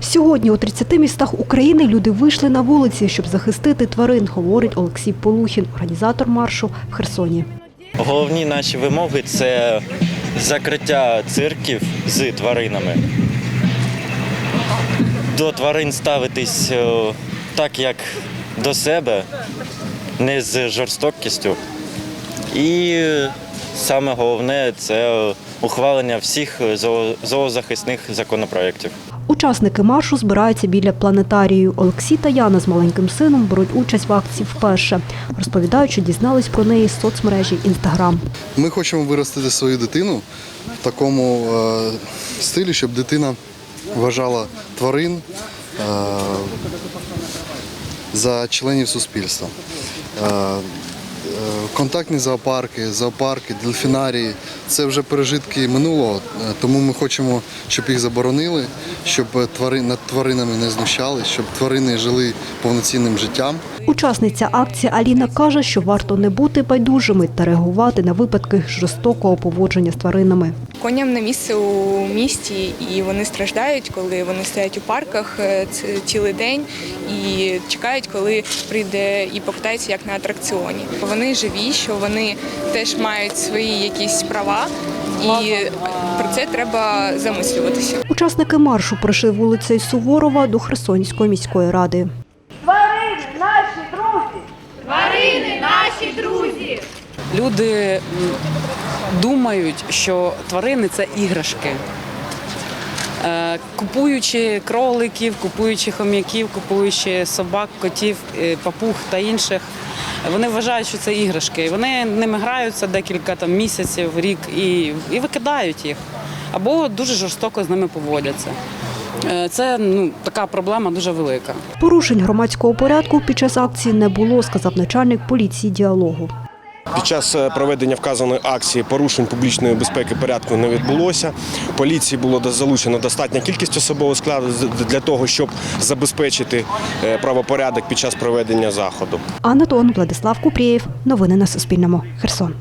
Сьогодні у 30 містах України люди вийшли на вулиці, щоб захистити тварин, говорить Олексій Полухін, організатор маршу в Херсоні. Головні наші вимоги це закриття цирків з тваринами. До тварин ставитись е, так, як до себе, не з жорстокістю. І саме головне це ухвалення всіх зоозахисних законопроєктів. Учасники маршу збираються біля планетарію. Олексій та Яна з маленьким сином беруть участь в акції вперше. Розповідають, що дізнались про неї з соцмережі Інстаграм. Ми хочемо виростити свою дитину в такому е, стилі, щоб дитина вважала тварин е, за членів суспільства. Е, Контактні зоопарки, зоопарки, дельфінарії це вже пережитки минулого, е, тому ми хочемо, щоб їх заборонили, щоб твари, над тваринами не знущали, щоб тварини жили повноцінним життям. Учасниця акції Аліна каже, що варто не бути байдужими та реагувати на випадки жорстокого поводження з тваринами. Коням на місце у місті, і вони страждають, коли вони стоять у парках е, цілий день і чекають, коли прийде і покатається як на атракціоні. Вони живі, що вони теж мають свої якісь права, і про це треба замислюватися. Учасники маршу пройшли вулицею Суворова до Херсонської міської ради. Тварини наші друзі! Наші друзі! Люди думають, що тварини це іграшки. Е, Купуючи кроликів, купуючи хом'яків, купуючи собак, котів, е, папуг та інших, вони вважають, що це іграшки. Вони ними граються декілька там, місяців, рік і, і викидають їх. Або дуже жорстоко з ними поводяться. Е, Це ну, така проблема дуже велика. Порушень громадського порядку під час акції не було, сказав начальник поліції діалогу. Під час е, проведення вказаної акції порушень публічної безпеки порядку не відбулося. Поліції було до- залучено достатня кількість особового складу для того, щоб забезпечити е, правопорядок під час проведення заходу. Анна Тон, Владислав Купрієв. Новини на Суспільному. Херсон.